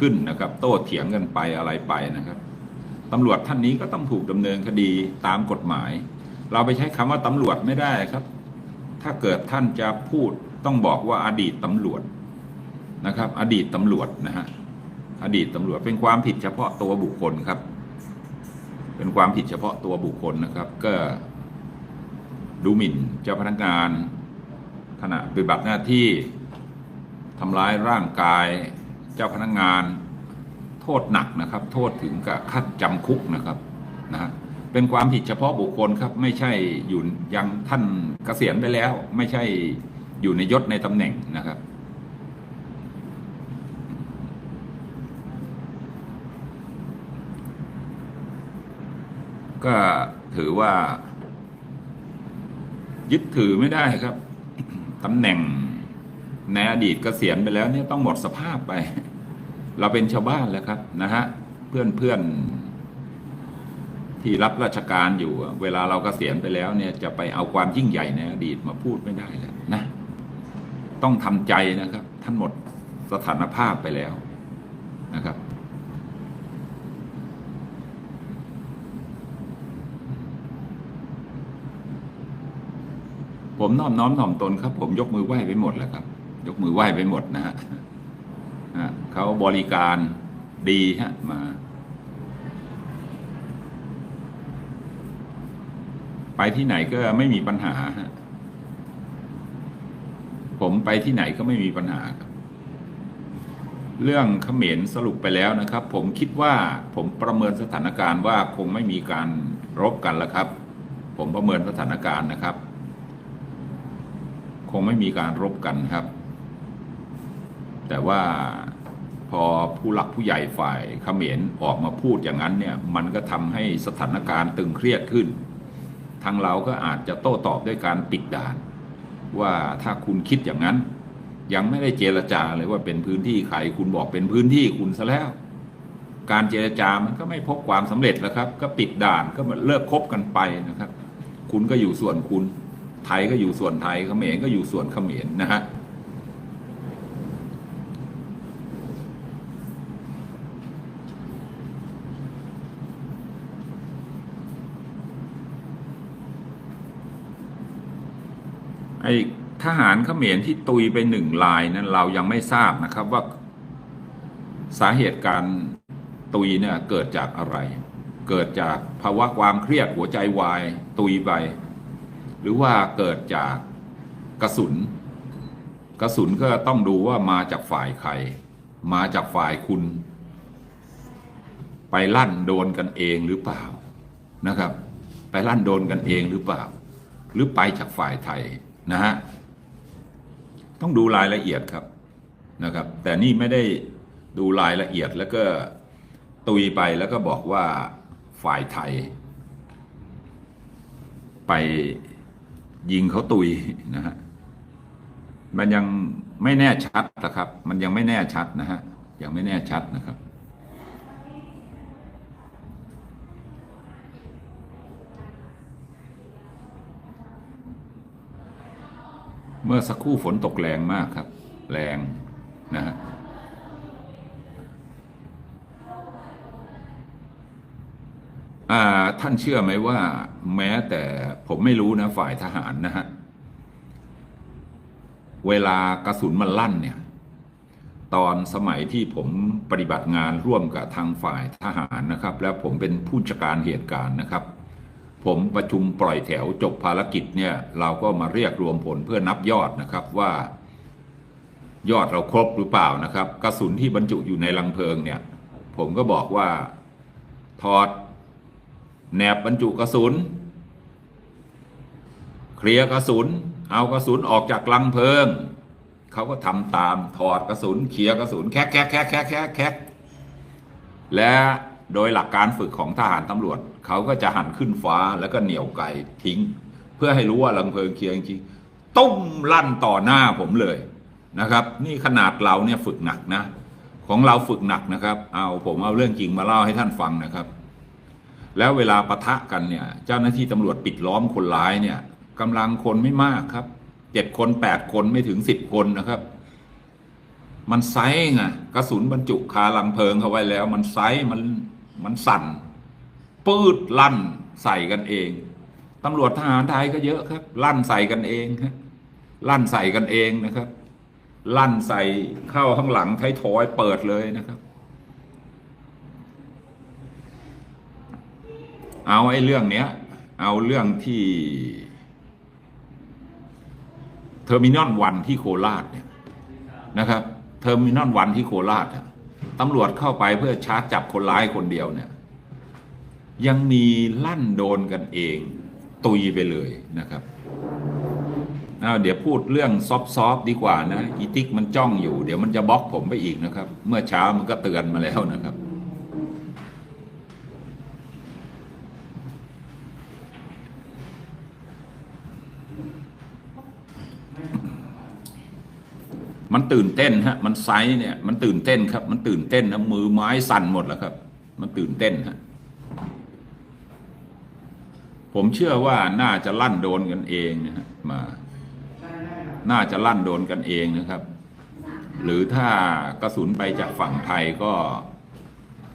ขึ้นนะครับ โต้เถียงกันไปอะไรไปนะครับตำรวจท่านนี้ก็ต้องถูกดำเนินคดีตามกฎหมาย เราไปใช้คำว่าตำรวจไม่ได้ครับ ถ้าเกิดท่านจะพูดต้องบอกว่าอดีตตำรวจนะครับ อดีตตำรวจนะฮะอดีตตำรวจเป็นความผิดเฉพาะตัวบุคคลครับ เป็นความผิดเฉพาะตัวบุคคลนะครับ ก็ดูหมิ่นเจ้าพนักงานขณะปฏิบัติหน้าที่ทำร้ายร่างกาย เจ้าพนักงานโทษหนักนะครับ โทษถึงกับขั้นจำคุกนะครับนะฮะเป็นความผิดเฉพาะบุคคลครับ ไม่ใช่อยู่ยังท่านเกษียณไปแล้ว ไม่ใช่อยู่ในยศในตำแหน่งนะครับ ก็ถือว่า ยึดถือไม่ได้ครับตำแหน่ง ในอดีตกเกษียณไปแล้วเนี่ยต้องหมดสภาพไป เราเป็นชาวบ้านแล้วครับนะฮะเพื่อนเพื่อนที่รับราชการอยู่ เวลาเรากเกษียณไปแล้วเนี่ยจะไปเอาความยิ่งใหญ่ในอดีตมาพูดไม่ได้แล้วนะต้องทำใจนะครับ ท่านหมดสถานภาพไปแล้วนะครับผมน้อมน้อมถ่อมตนครับ ผมยกมือไหว้ไปหมดแล้วครับ ยกมือไหว้ไปหมดนะฮะเขาบริการดีฮะมา ไปที่ไหนก็ไม่มีปัญหาฮะผมไปที่ไหนก็ไม่มีปัญหาครับเรื่องเขมรสรุปไปแล้วนะครับ ผมคิดว่าผมประเมินสถานการณ์ว่าคงไม่มีการรบกันแล้วครับ ผมประเมินสถานการณ์นะครับ คงไม่มีการรบกันครับ แต่ว่าพอผู้หลักผู้ใหญ่ฝ่ายเขมรออกมาพูดอย่างนั้นเนี่ยมันก็ทำให้สถานการณ์ตึงเครียดขึ้น ทางเราก็อาจจะโต้ตอบด้วยการปิดด่าน ว่าถ้าคุณคิดอย่างนั้น ยังไม่ได้เจรจาเลยว่าเป็นพื้นที่ใครคุณบอกเป็นพื้นที่คุณซะแล้ว การเจรจามันก็ไม่พบความสำเร็จแล้วครับ ก็ปิดด่านก็มาเลิกคบกันไปนะครับ คุณก็อยู่ส่วนคุณไทยก็อยู่ส่วนไทยเขมรก็อยู่ส่วนเขมรนะฮะ ไอ้ ทหารเขมรที่ตุยไปหนึ่งลายนั้นเรายังไม่ทราบนะครับว่าสาเหตุการตุยเนี่ยเกิดจากอะไร เกิดจากภาวะความเครียดหัวใจวายตุยไป หรือว่าเกิดจากกระสุน กระสุนก็ต้องดูว่ามาจากฝ่ายใคร มาจากฝ่ายคุณ ไปลั่นโดนกันเองหรือเปล่านะครับ ไปลั่นโดนกันเองหรือเปล่า หรือไปจากฝ่ายไทยนะฮะ ต้องดูรายละเอียดครับนะครับ แต่นี่ไม่ได้ดูรายละเอียดแล้วก็ตุยไปแล้วก็บอกว่าฝ่ายไทย ไปยิงเขาตุยนะฮะมันยังไม่แน่ชัดนะครับ มันยังไม่แน่ชัดนะฮะยังไม่แน่ชัดนะครับ เมื่อสักครู่ฝนตกแรงมากครับ แรงนะฮะท่านเชื่อไหมว่า แม้แต่ผมไม่รู้นะฝ่ายทหารนะฮะ เวลากระสุนมันลั่นเนี่ย ตอนสมัยที่ผมปฏิบัติงานร่วมกับทางฝ่ายทหารนะครับ แล้วผมเป็นผู้จัดการเหตุการณ์นะครับ ผมประชุมปล่อยแถวจบภารกิจเนี่ยเราก็มาเรียกรวมผลเพื่อนับยอดนะครับว่า ยอดเราครบหรือเปล่านะครับ กระสุนที่บรรจุอยู่ในลังเพลิงเนี่ย ผมก็บอกว่าถอดแหนบบรรจุกระสุน เคลียร์กระสุน เอากระสุนออกจากลังเพลิง เขาก็ทำตามถอดกระสุนเคลียร์กระสุนแคกแคกแคกแคกแคกแคกและ โดยหลักการฝึกของทหารตำรวจ เขาก็จะหันขึ้นฟ้าแล้วก็เหนี่ยวไกทิ้ง เพื่อให้รู้ว่าลังเพลิงเคียร์จริงตุ้มลั่นต่อหน้าผมเลยนะครับ นี่ขนาดเราเนี่ยฝึกหนักนะ ของเราฝึกหนักนะครับ เอาผมเอาเรื่องจริงมาเล่าให้ท่านฟังนะครับ แล้วเวลาปะทะกันเนี่ย เจ้าหน้าที่ตำรวจปิดล้อมคนร้ายเนี่ยกำลังคนไม่มากครับเจ็ดคนแปดคนไม่ถึงสิบคนนะครับมันไซส์ไงกระสุนบรรจุคาลังเพลิงเข้าไว้แล้ว มันไซส์มัน มันสั่น ปืดลั่นใส่กันเองตำรวจทหารไทยก็เยอะครับ ลั่นใส่กันเองครับลั่นใส่กันเองนะครับ ลั่นใส่เข้าข้างหลังไทยทอยเปิดเลยนะครับ เอาไอ้เรื่องเนี้ย เอาเรื่องที่เทอร์มินอลวันที่โคราชเนี่ยนะครับ เทอร์มินอลวันที่โคราชอะ ตำรวจเข้าไปเพื่อชาร์จจับคนร้ายคนเดียวเนี่ยยังมีลั่นโดนกันเอง ตุยไปเลยนะครับเอาเดี๋ยวพูดเรื่องซอฟๆดีกว่านะอีติ๊กมันจ้องอยู่ เดี๋ยวมันจะบล็อกผมไปอีกนะครับ เมื่อเช้ามันก็เตือนมาแล้วนะครับ มันตื่นเต้นฮะมันไซส์เนี่ยมันตื่นเต้นครับ มันตื่นเต้นนะมือไม้สั่นหมดแล้วครับ มันตื่นเต้นฮะผมเชื่อว่าน่าจะลั่นโดนกันเองนะฮะมา น่าจะลั่นโดนกันเองนะครับ หรือถ้ากระสุนไปจากฝั่งไทยก็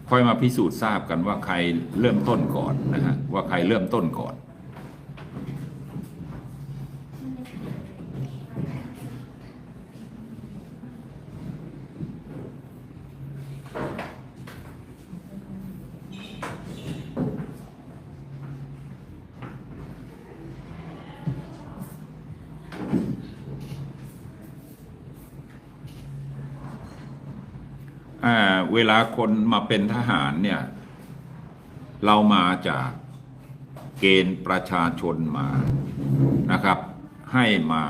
ค่อยมาพิสูจน์ทราบกันว่าใครเริ่มต้นก่อนนะฮะว่าใครเริ่มต้นก่อน เวลาคนมาเป็นทหารเนี่ย เรามาจากเกณฑ์ประชาชนมานะครับ ให้มา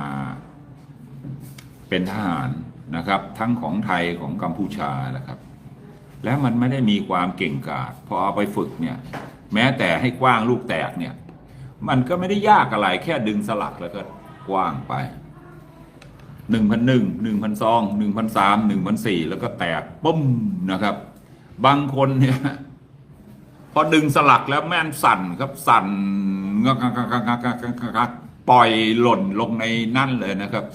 เป็นทหารนะครับ ทั้งของไทยของกัมพูชานะครับ แล้วมันไม่ได้มีความเก่งกาจพอเอาไปฝึกเนี่ย แม้แต่ให้กว้างลูกแตกเนี่ย มันก็ไม่ได้ยากอะไรแค่ดึงสลักแล้วก็กว้างไป หนึ่งพันหนึ่งหนึ่งพันสองหนึ่งพันสามหนึ่งพันสี่แล้วก็แตกปุ๊มนะครับ บางคนเนี่ยพอดึงสลักแล้วแม่นสั่นครับสั่นงักงักงักงักงักปล่อยหล่นลงในนั่นเลยนะครับ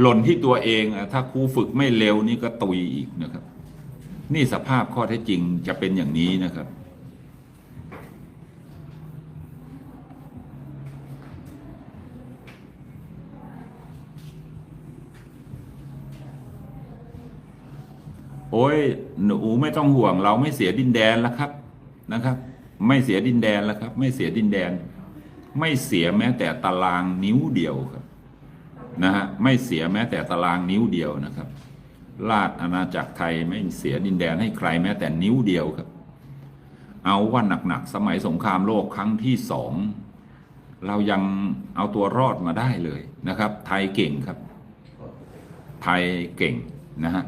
หล่นที่ตัวเองถ้าครูฝึกไม่เร็วนี่ก็ตุยอีกนะครับ นี่สภาพข้อเท็จจริงจะเป็นอย่างนี้นะครับ โอ้ยหนูไม่ต้องห่วง เราไม่เสียดินแดนแล้วครับนะครับ ไม่เสียดินแดนแล้วครับ ไม่เสียดินแดน ไม่เสียแม้แต่ตารางนิ้วเดียวครับนะฮะไม่เสียแม้แต่ตารางนิ้วเดียวนะครับ ราชอาณาจักรไทยไม่เสียดินแดนให้ใครแม้แต่นิ้วเดียวครับ เอาว่าหนักๆสมัยสงครามโลกครั้งที่สองเรายังเอาตัวรอดมาได้เลยนะครับ ไทยเก่งครับ ไทยเก่งนะฮะ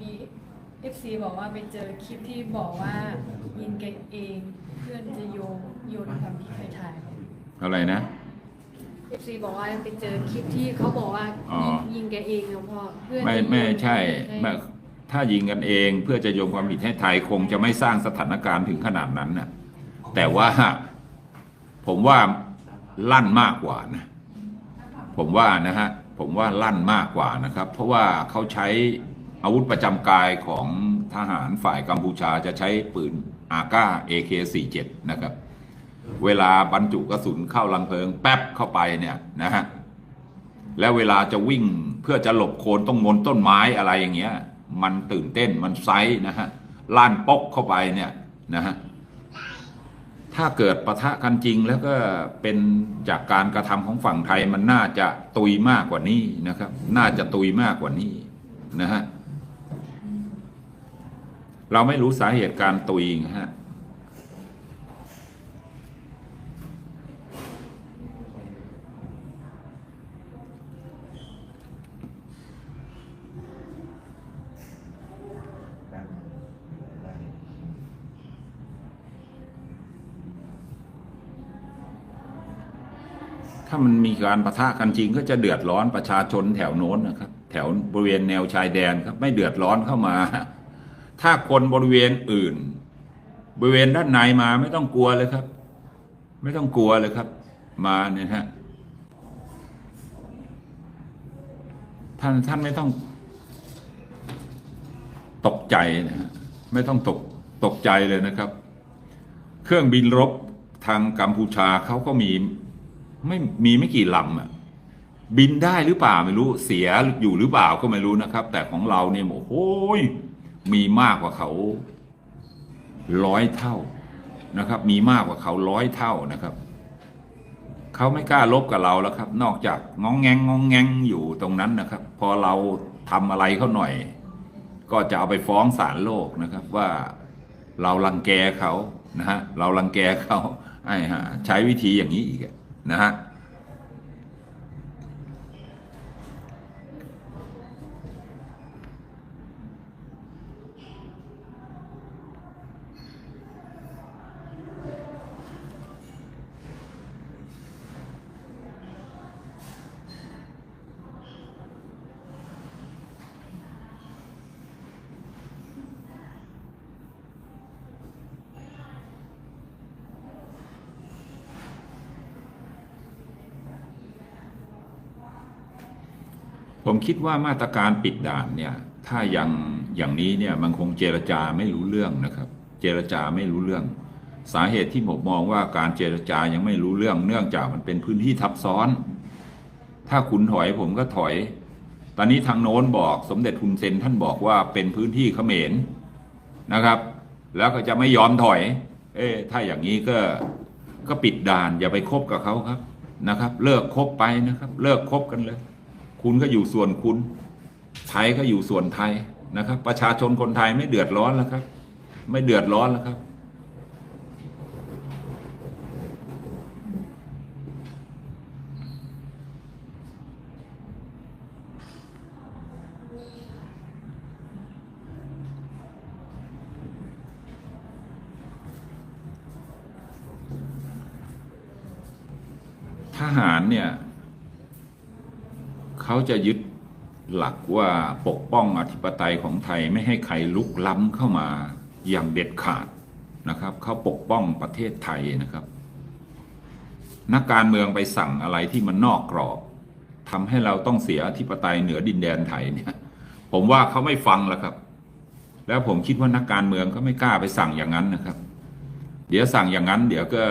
มีเอฟ ซีบอกว่าไปเจอคลิปที่บอกว่ายิงแกเองเพื่อนจะโยงโยนความผิดให้ไทยอะไรนะเอฟซีบอกว่าไปเจอคลิปที่เขาบอกว่าอ๋อ ยิงแกเองหลวงพ่อเพื่อนไม่จะโยนไม่ใช่ห้ไม่ถ้ายิงกันเองเพื่อจะโยงความผิดให้ไทยคงจะไม่สร้างสถานการณ์ถึงขนาดนั้นนะแต่ว่าผมว่าลั่นมากกว่านะ ผมว่านะฮะผมว่าลั่นมากกว่านะครับ เพราะว่าเขาใช้อาวุธประจำกายของ ทหารฝ่ายกัมพูชาจะใช้ปืนอาก้า AK47 นะครับ เวลาบรรจุกระสุนเข้าลังเพลิง แป๊บเข้าไปเนี่ยนะฮะแล้วเวลาจะวิ่งเพื่อจะหลบโคนต้องมนต้นไม้อะไรอย่างเงี้ย มันตื่นเต้นมันไซส์นะฮะล้านปกเข้าไปเนี่ยนะฮะถ้าเกิดปะทะกันจริงแล้วก็เป็นจากการกระทำของฝั่งไทยมันน่าจะตุยมากกว่านี้นะครับ น่าจะตุยมากกว่านี้นะฮะ เราไม่รู้สาเหตุการตุยฮะถ้ามันมีการประทะกันจริงก็จะเดือดร้อนประชาชนแถวโน้นนะครับ แถวบริเวณแนวชายแดนครับ ไม่เดือดร้อนเข้ามา ถ้าคนบริเวณอื่น บริเวณด้านในมาไม่ต้องกลัวเลยครับ ไม่ต้องกลัวเลยครับ มาเนี่ยฮะท่านท่านไม่ต้องตกใจนะฮะไม่ต้องตกตกใจเลยนะครับ เครื่องบินรบทางกัมพูชาเขาก็มีไม่มีไม่กี่ลำอะบินได้หรือเปล่าไม่รู้เสียอยู่หรือเปล่าก็ไม่รู้นะครับ แต่ของเราเนี่ยโอ้โห มีมากกว่าเขาร้อยเท่านะครับ มีมากกว่าเขาร้อยเท่านะครับ เขาไม่กล้าลบกับเราแล้วครับ นอกจากงองแงงงองแงงอยู่ตรงนั้นนะครับ พอเราทำอะไรเขาหน่อย ก็จะเอาไปฟ้องศาลโลกนะครับ ว่าเรารังแกเขานะฮะเรารังแกเขาไอ้ฮะใช้วิธีอย่างนี้อีกนะฮะ ผมคิดว่ามาตรการปิดด่านเนี่ย ถ้ายังอย่างนี้เนี่ยมันคงเจรจาไม่รู้เรื่องนะครับ เจรจาไม่รู้เรื่อง สาเหตุที่ผมมองว่าการเจรจายังไม่รู้เรื่อง เนื่องจากมันเป็นพื้นที่ทับซ้อน ถ้าคุณถอยผมก็ถอย ตอนนี้ทางโน้นบอกสมเด็จทุนเซนท่านบอกว่าเป็นพื้นที่เขมรนะครับ แล้วก็จะไม่ยอมถอย เอ๊ถ้าอย่างนี้ก็ก็ปิดด่านอย่าไปคบกับเขาครับนะครับ เลิกคบไปนะครับ เลิกคบกันเลย คุณก็อยู่ส่วนคุณ ไทยก็อยู่ส่วนไทยนะครับ ประชาชนคนไทยไม่เดือดร้อนแล้วครับ ไม่เดือดร้อนแล้วครับ ทหารเนี่ย เขาจะยึดหลักว่าปกป้องอธิปไตยของไทยไม่ให้ใครลุกล้ำเข้ามาอย่างเด็ดขาดนะครับ เขาปกป้องประเทศไทยนะครับ นักการเมืองไปสั่งอะไรที่มันนอกกรอบทำให้เราต้องเสียอธิปไตยเหนือดินแดนไทยเนี่ยผมว่าเขาไม่ฟังแล้วครับ แล้วผมคิดว่านักการเมืองก็ไม่กล้าไปสั่งอย่างนั้นนะครับ เดี๋ยวสั่งอย่างนั้น เดี๋ยวก็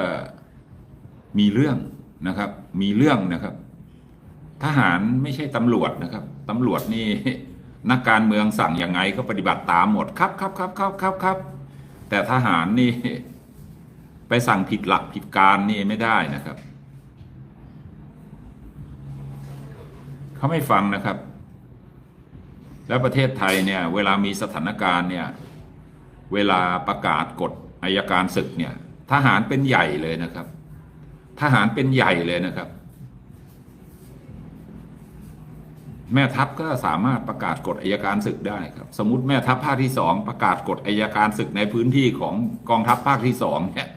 มีเรื่องนะครับ มีเรื่องนะครับ ทหารไม่ใช่ตำรวจนะครับตำรวจนี่นักการเมืองสั่งยังไงก็ปฏิบัติตามหมดครับครับครับครับครับครับแต่ทหารนี่ไปสั่งผิดหลักผิดการนี่ไม่ได้นะครับเขาไม่ฟังนะครับ แล้วประเทศไทยเนี่ยเวลามีสถานการณ์เนี่ยเวลาประกาศกฎอายการศึกเนี่ยทหารเป็นใหญ่เลยนะครับ ทหารเป็นใหญ่เลยนะครับ แม่ทัพก็สามารถประกาศกฎอายการศึกได้ครับ สมมติแม่ทัพภาคที่สองประกาศกฎอายการศึกในพื้นที่ของกองทัพภาคที่สองเนี่ย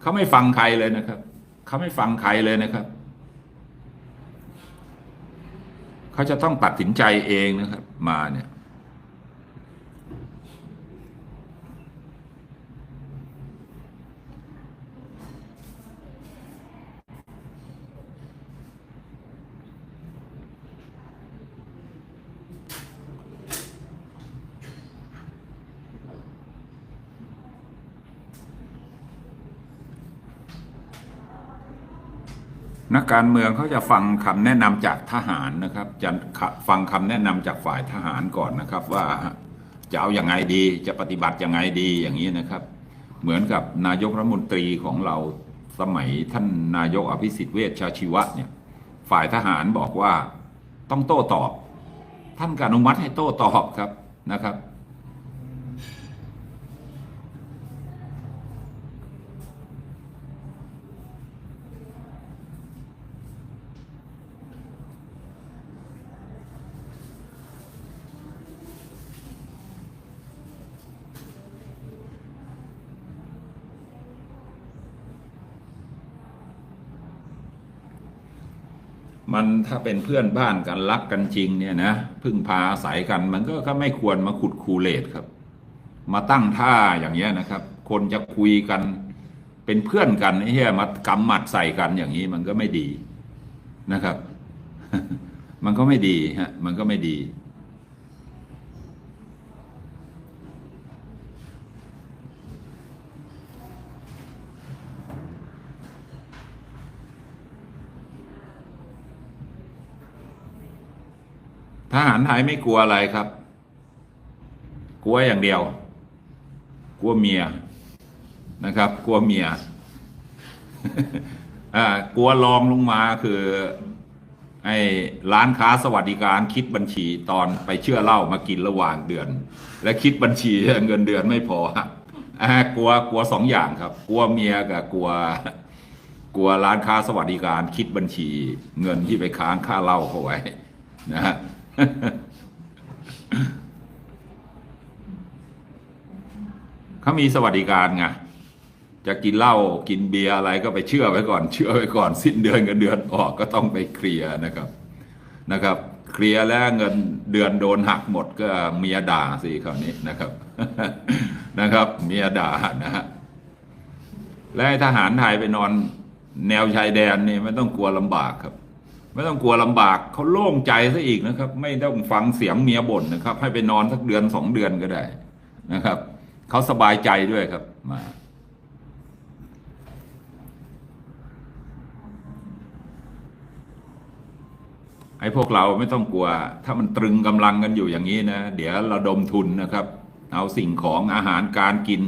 เขาไม่ฟังใครเลยนะครับเขาไม่ฟังใครเลยนะครับเขาจะต้องตัดสินใจเองนะครับ มาเนี่ย นักการเมืองเขาจะฟังคำแนะนำจากทหารนะครับจะฟังคำแนะนำจากฝ่ายทหารก่อนนะครับ ว่าจะเอาอย่างไงดีจะปฏิบัติยังไงดีอย่างนี้นะครับ เหมือนกับนายกรัฐมนตรีของเราสมัยท่านนายกอภิสิทธิ์เวชชาชีวะเนี่ยฝ่ายทหารบอกว่าต้องโต้ตอบ ท่านก็อนุมัติให้โต้ตอบครับนะครับ มันถ้าเป็นเพื่อนบ้านกันรักกันจริงเนี่ยนะพึ่งพาอาศัยกันมันก็ก็ไม่ควรมาขุดคูเลตครับ มาตั้งท่าอย่างเงี้ยนะครับ คนจะคุยกันเป็นเพื่อนกันไอ้เหี้ยมากำหมัดใส่กันอย่างนี้มันก็ไม่ดีนะครับ มันก็ไม่ดีฮะมันก็ไม่ดี ทหารไทยไม่กลัวอะไรครับ กลัวอย่างเดียว กลัวเมียนะครับ กลัวเมียอ่ากลัวรองลงมาคือไอ้ร้านค้าสวัสดิการคิดบัญชีตอนไปเชื่อเหล้ามากินระหว่างเดือน และคิดบัญชีเงินเดือนไม่พออ่ากลัวกลัวสองอย่างครับ กลัวเมียกับกลัว กลัวร้านค้าสวัสดิการคิดบัญชี เงินที่ไปค้างค่าเหล้าเขาไว้นะฮะ เขามีสวัสดิการไงจะกินเหล้ากินเบียร์อะไรก็ไปเชื่อไว้ก่อน เชื่อไว้ก่อน สิ้นเดือนกับเดือนออกก็ต้องไปเคลียร์นะครับนะครับ เคลียร์แล้วเงินเดือนโดนหักหมดก็เมียด่าสิคราวนี้นะครับนะครับ เมียด่านะฮะและทหารไทยไปนอนแนวชายแดนนี่ไม่ต้องกลัวลำบากครับ ไม่ต้องกลัวลำบากเขาโล่งใจซะอีกนะครับ ไม่ต้องฟังเสียงเมียบ่นนะครับ ให้ไปนอนสักเดือนสองเดือนก็ได้นะครับเขาสบายใจด้วยครับมาไอ้พวกเราไม่ต้องกลัว ถ้ามันตรึงกำลังกันอยู่อย่างนี้นะ เดี๋ยวเราดมทุนนะครับ เอาสิ่งของอาหารการกิน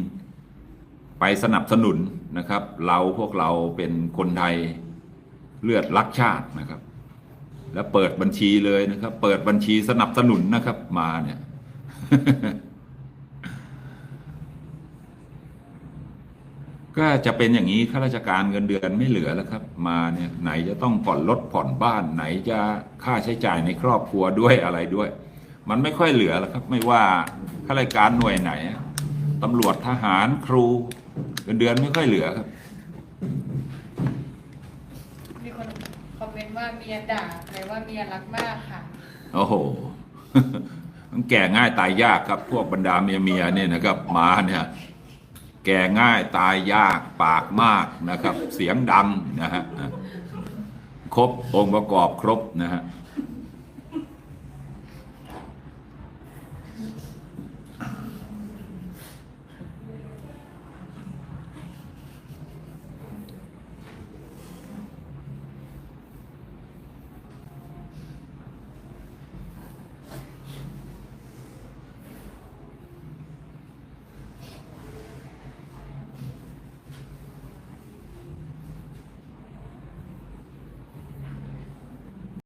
ไปสนับสนุนนะครับ เราพวกเราเป็นคนไทยเลือดรักชาตินะครับ แล้วเปิดบัญชีเลยนะครับ เปิดบัญชีสนับสนุนนะครับ มาเนี่ย ก็จะเป็นอย่างนี้ข้าราชการเงินเดือนไม่เหลือแล้วครับ มาเนี่ยไหนจะต้องผ่อนรถผ่อนบ้านไหนจะค่าใช้จ่ายในครอบครัวด้วยอะไรด้วย มันไม่ค่อยเหลือแล้วครับ ไม่ว่าข้าราชการหน่วยไหนตำรวจทหารครูเงินเดือนไม่ค่อยเหลือครับ มีคนคอม เมียด่าแปลว่าเมียรักมากค่ะโอ้โห มันแก่ง่ายตายยากครับพวกบรรดาเมียเมียเนี่ยนะครับมาเนี่ย แก่ง่ายตายยากปากมากนะครับ เสียงดังนะฮะครบองค์ประกอบครบนะฮะ